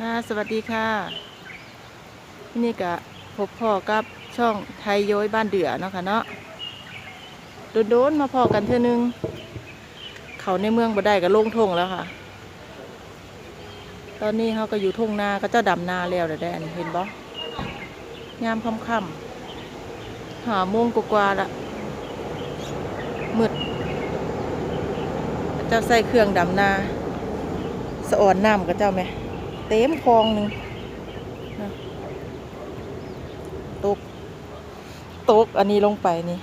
ค่ะสวัสดีค่ะที่นี่กะพบพ่อกับช่องไทยย้อยบ้านเดือเนาะค่ะเนาะโดนๆมาพอกันเท่อนึง เขาในเมืองบ่ได้ก็ลงทงแล้วค่ะ ตอนนี้เขาก็อยู่ทงนาก็เจ้าดำนาแล้วเด้อแดนเห็นบ่ยามค่ำๆหาโมงกว่าละมืดเจ้าใส่เครื่องดำนา สะอ่อนน้ำกับเจ้าไหม เต็มคลองหนึ่งตกตกอันนี้ลงไปนี่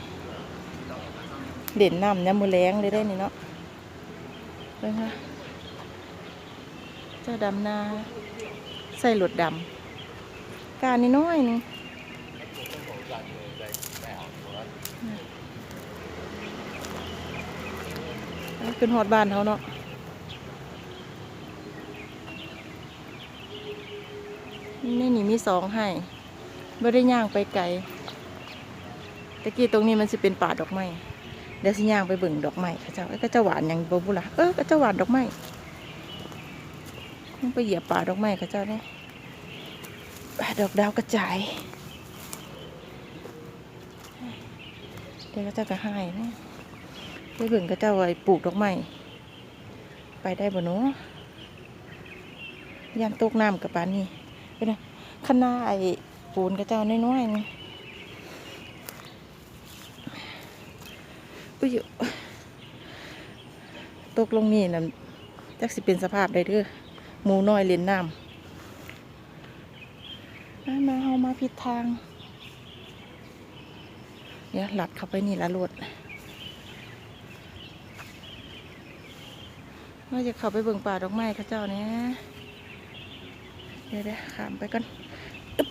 เด่นน้ำเนี่ยมือแรงเลยได้นี่เนาะเลยค่ะเจ้าดำนา ใส่หลดดำ การนี่น้อยหนึงเป็นหอดบ้านเขาเนาะ นี่นี่มีสองให้ไม่ได้ย่างไปไกลตะกี้ตรงนี้มันจะเป็นป่าดอกไม้เดี๋ยวสิย่างไปเบิ่งดอกไม้เข้าเจ้าเอ้ยก็เจะหวานอย่างบบุละเออก็เจะหวานดอกไม้ไปเหยียบป่าดอกไม้เข้าเจ้าเนี่ยป่าดอกดาวกระจายเดี๋ยวก็เจ้าก็ให้นะไปเบิ่งก็เจ้าไว้ปลูกดอกไม้ไปได้บ่เนาะย่างตกน้ำกับปานนี้ เป็นไงคณะไอ้ปูนกระเจ้าน้อยๆนี่อุ้ยตกลงนี่นะจักสิเป็นสภาพได้เด้อหมูน้อยเล่นน้ำมามาเฮามาผิดทางเดี๋ยวหลัดเข้าไปนี่ละรวดว่าจะเข้าไปเบิ่งป่าดอกไม้ข้าเจ้าเนี่ย เดี๋ยวเดี๋ยวขามไปก่อนอึ๊บ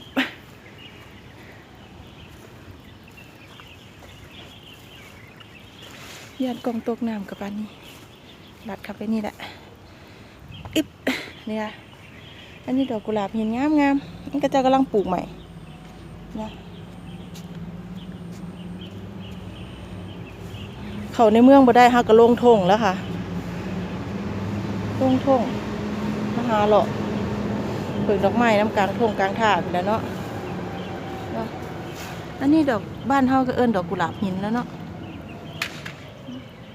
ยานกองตกน้ำกับปานนี้ลัดเข้าไปนี่แหละอึ๊บเนี่ยอันนี้ดอกกุหลาบเห็นงามงามนี่ก็จะกำลังปลูกใหม่นะเขาในเมืองบ่ได้ฮะก็ลงทงแล้วค่ะโลงทงมาหาหรอก เปิดดอกไม้น้ำกลางทุ่งกลางท่าไปแล้วเนาะเนาะอันนี้ดอกบ้านเฮาก็เอิ้นดอกกุหลาบหินแล้วเนาะ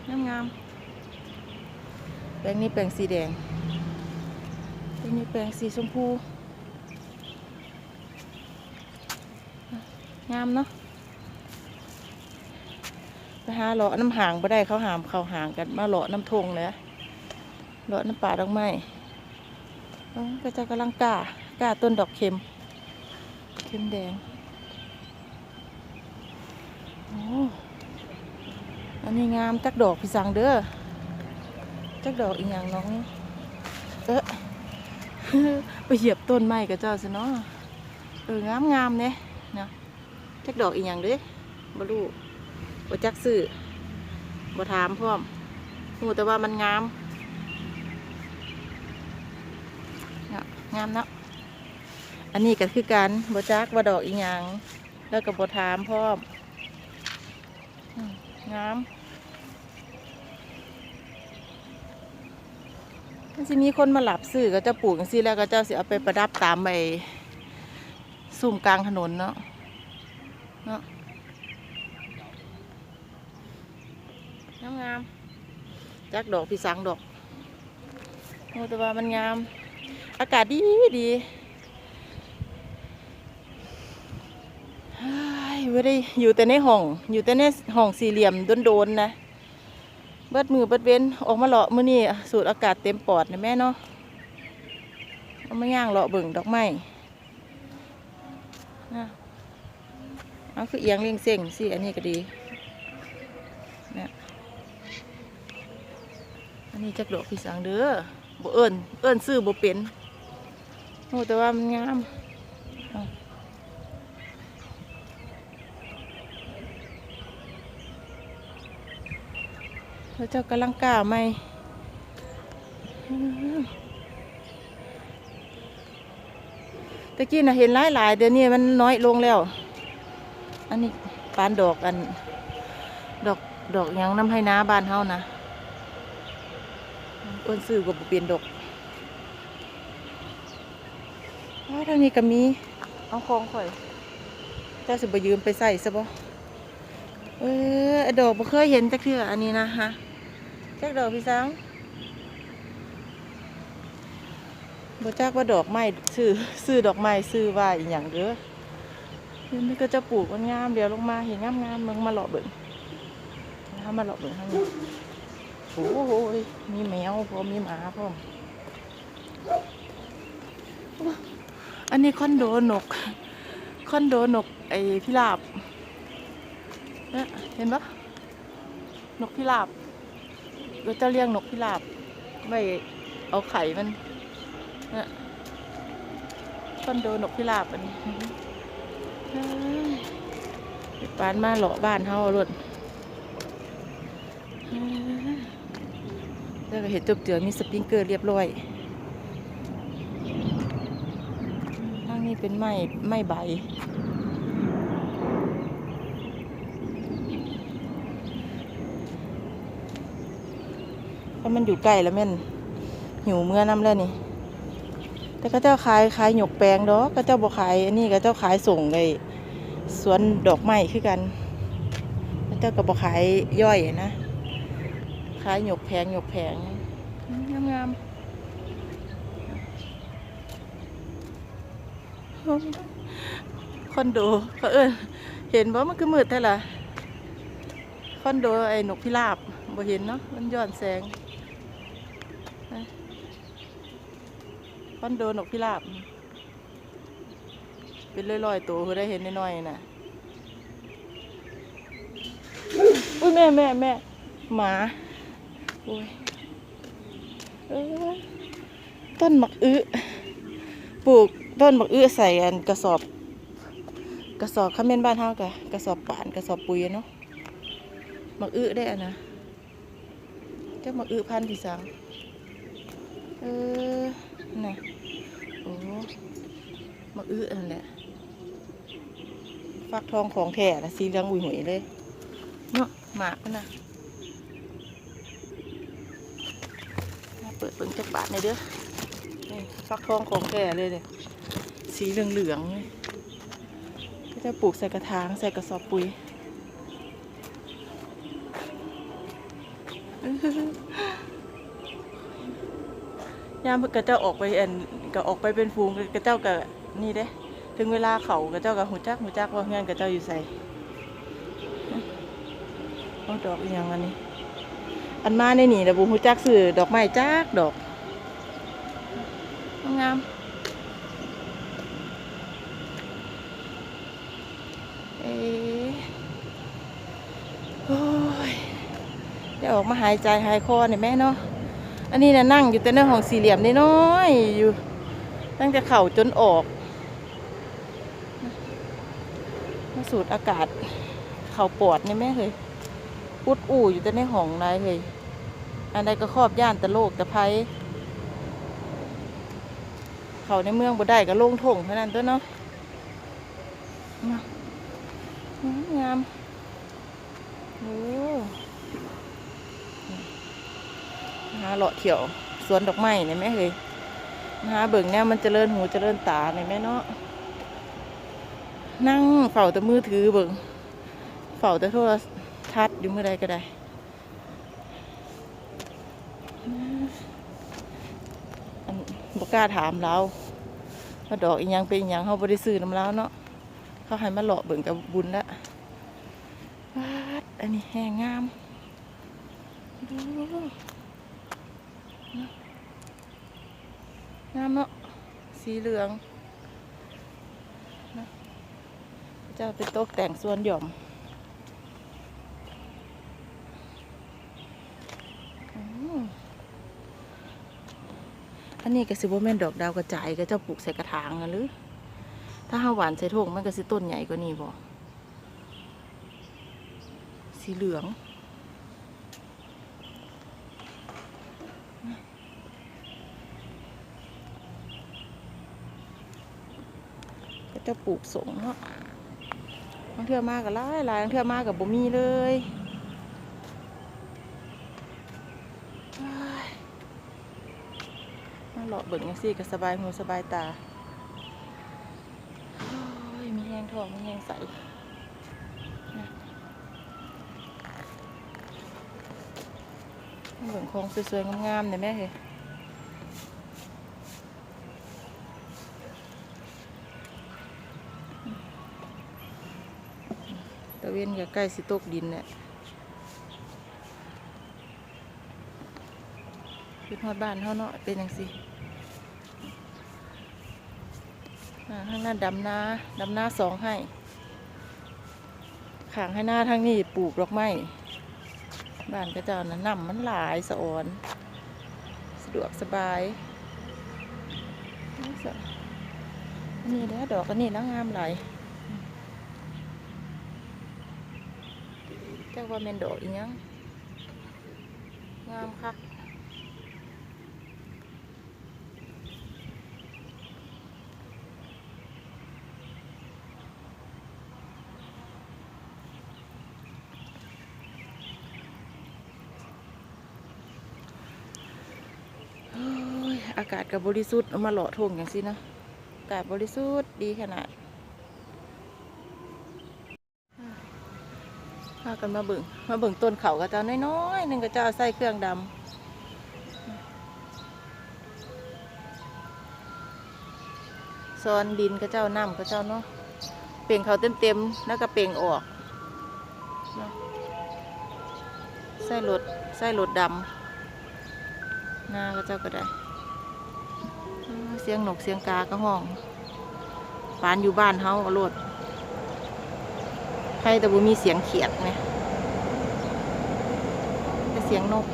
งามงามแปลงนี้แปลงสีแดงแปลงนี้แปลงสีชมพูงามเนาะไปหาเลาะน้ำหางบ่ได้เขาหามเขาหางกันมาเลาะน้ำทงเลยเลาะน้ำป่าดอกไม้ ก็จะกำลังกาก้าต้นดอกเข็ม เข็มแดงอ้อันนี้งามจักดอกพี่สังเด้อจักดอกอีกอย่างน้อง เอ๊ะไปเหยียบต้นไม้กับเจ้าซะเนาะเอองามงามๆเนี่ยเนะจักดอกอีกอย่างเด้บ่รู้บ่จักซื้อบ่ถามพร้อมรู้แต่ว่ามันงาม งามเนาะอันนี้ก็คือการบจักบดอกอีหยังแล้วก็บถามพร้อมงามมันจะมีคนมาหลับซื้อก็จะปลูกจังซี่แล้วก็เจ้าสิเอาไปประดับตามไปสุ่มกลางถนนเนาะเนาะงามงามๆจักดอกพี่สังดอกโอ้แต่ว่ามันงาม อากาศดีดีเฮ้ยไม่ได้อยู่แต่ในห้อง อยู่แต่ในห้องสี่เหลี่ยมโดนๆนะ เบิดมือเบิดเว้นออกมาเลาะมือนี้สูดอากาศเต็มปอดนะแม่เนาะเอามาย่างเลาะเบิ่งดอกไม้นะเอาคือเอียงเลี้ยงเส้งสิอันนี้ก็ดีนะอันนี้จักดอกพี่สังเด้อบ่เอิญเอิญซื้อบ่เป็น โอ้แต่ว่ามันงามเอาแล้วเจ้ากำลังกล้าไหมอื้อตะกี้น่ะเห็นหลายหลายๆเดี๋ยวนี้มันน้อยลงแล้ว อันนี้ปานดอกอัน ดอกดอกหยังน้ำให้น้าบ้านเฮานะเอิ้นซื้อก็บ่เป็นดอก ว้าทางนี้ก็มีเอาของข่อยเจ้าสิบยืมไปใส่ซะบ่เออดอกบ่เคยเห็นจักเทื่ออันนี้นะฮะจักดอกพี่สังบ่จักว่าดอกไม้ซื้อซื้อดอกไม้ซื้อว่าอีหยังเด้อนี่ก็จะปลูกมันงามเดี๋ยวลงมาเห็นงามๆมึงมาเลาะเบิ่งนะมาเลาะเบิ่งทางนี้โอ้โหมีแมวพร้อมมีหมาพร้อม อันนี้คอนโดนก คอนโดนกไอพิราบเนี่ยเห็นปะนกพิราบเราจะเลี้ยงนกพิราบไว้เอาไข่มันเนี่ยคอนโดนกพิราบอันนี้เอ้ยไปานมาหล่อบ้านเฮาลุดแล้วก็เห็นจบเจือมีสปริงเกอร์เรียบร้อย ข้าง นี้เป็นไม้ไม้ใบเพรามันอยู่ใกล้แล้วแม่นหิวเมื่อน้ำแล้วนี่ แต่ก็เจ้าขายขายหยกแปลงดอกก็เจ้าบ่ขายอันนี้ก็เจ้าขายส่งเลยสวนดอกไม้คือกันก็เจ้าก็บ่ขายย่อยนะขายหยกแพงหยกแพงามงามๆ คอนโดเขาเอิ้นเห็นว่ามันคือมืดแท้ล่ะคอนโดไอ้นกพิราบบ่เห็นเนาะมันย้อนแสงคอนโดนกพิราบ เป็นลอยๆตัวคือได้เห็นน้อยๆนะอุ้ยแม่แม่แม่หมาโอ้ยเอ้ยต้นหมักอึปลูก ต้นหมักอึใส่อันกระสอบ กระสอบข้าเม่นบ้านเฮากะกระสอบป่านกระสอบปุ๋ยเนาะหมักอึได้อะนะเจ้าหมักอึพันธุ์ที่สังเออน่ะโอ้มาอื้อนั่นแหละฟักทองของแท้นะสีเหลืองอุ่ยหวยเลยเนาะหมากนะมาเปิดเปิงจักบาทในอยเด้อ นี่ฟักทองของแท้เลยเลยสีเหลืองเหลืองๆก็จะปลูกใส่กระถางใส่กระสอบปุ๋ยยามกระเจ้าออกไปอันก็ออกไปเป็นฟูงกระเจ้าก็นี่เด้ ถึงเวลาเขากระเจ้าก็หูจักหูจักว่าเงินกระเจ้าอยู่ใส่ดอกอย่างอันนี้ อันมาในนี่นะบุหูจักซื้อดอกไม้จักดอก งามเอ๊โอ้ยได้ออกมาหายใจหายคอเนี่ยแม่เนาะอันนี้นะนั่งอยู่แต่ในห้องสี่เหลี่ยมน้อยอยู่ ตั้งแต่เข่าจนออกมาสูดอากาศ เข่าปอดนี่แม่เลยอุดอู่อยู่แต่ในห้องไรเลยอันใดก็ครอบย่านแต่โลกแต่ภัย เขาในเมืองบ่ได้ก็โล่งโถงเท่านั้นตัวเนาะเนางามโอ้หาเลาะเที่ยวสวนดอกไม้เนี่ยแม่เฮ้ยหาเบิ่งแนวมันจเจริญหูจเจริญตาเนี่ยแม่เนาะนั่งเฝ้าแต่มือถือเบิ่งเฝ้าแต่โทรทัศน์อยู่เมื่อใดก็ได้อัน บกล้าถามเราว่าดอกอีหยังเป็นอีหยังเขาบริซื้อน้ำแล้วเนาะเขาให้มาเลาะเบิ่งกับบุญละวาดอันนี้แห้งงามดูงามเนาะสีเหลืองเจ้าเป็นโต๊ะแต่งส่วนหย่อมอืม อันนี้ก็สิบ่แม่นดอกดาวกระจายก็เจ้าปลูกใส่กระถางกันหรือ ถ้าห้าหวานใส่ถุงมันก็สิต้นใหญ่กว่านี้บ่สีเหลืองก็จะปลูกสงเนาะบางเทื่อมากกับหลายหลายบางเทื่อมากกับบ่มีเลยว้าย มาเลาะเบิ่งยังซี่ก็สบายหูสบายตามีแห้งทองมันยังใสนะเหมือนของสวยๆงามๆเนี่ยแม่เฮ้ตะเวนก็ใกล้สิตกดินเนี่ย คือทอดบ้านเขาเนาะเป็นยังสิข้างหน้าดำนาดำนาสองให้ขางให้หน้าทางนี้ปลูกดอกไม้บ้านก็เจ้านะน้ำมันหลายสะออนสะดวกสบายนี่สะนี่แหละดอกอันนี้แล้วงามหลายเจ้าว่าเมนดอกอีหยังงามคัก อากาศกับบริสุทธิ์เอามาหล่อทงอย่างสินะอากาศบริสุทธิ์ดีขนาดพากันมาเบิ่งมาเบิ่งต้นเขากระเจ้าน้อยๆหนึ่งกระเจ้าใส่เครื่องดำซอนดินกระเจ้าน้ำกระเจ้าเนาะเปล่งเขาเต็มๆแล้วก็เปล่งออกเนาะใส่รถใส่รถดดำหน้าก็เจ้าก็ได้ สียงนกเสียงกาก็ห้องปานอยู่บ้านเฮาโลดใครแต่บ่มีเสียงเขียดไหมแต่เสียงนก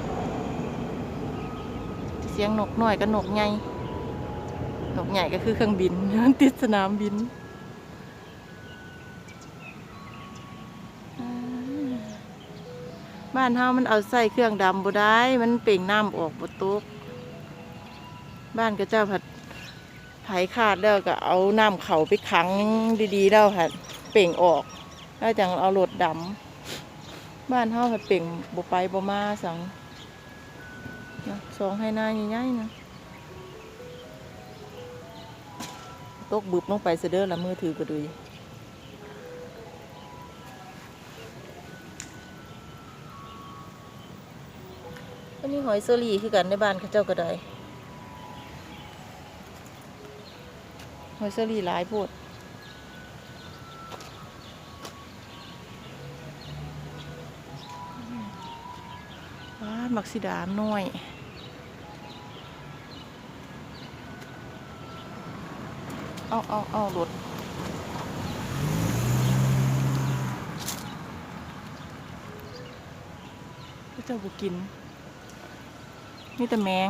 เสียงนกน้อยกับนกใหญ่นกใหญ่ก็คือเครื่องบินมันติดสนามบินบ้านเฮามันเอาใส่เครื่องดำบ่ได้ มันเป่งน้ำออกบ่ตก บ้านก็เจ้าผัด ไผขาดแล้วก็เอาน้ำเขาไปขังดีๆแล้วค่ะเปล่งออกแล้วจังเอารถดำบ้านเฮาผัดเปล่งบ่ไปบ่มาสังนะสองให้หน้าใหญ่ๆนะตกบึบลงไปเสเด้อละมือถือก็ดุยอันนี้หอยเซอรี่คือกันในบ้านเขาเจ้าก็ได้ หอยเซอรี่หลายโพดว้ามักสิดามน้อยเอาเอาเอารถพระเจ้าบุกิน นี่แต่แมง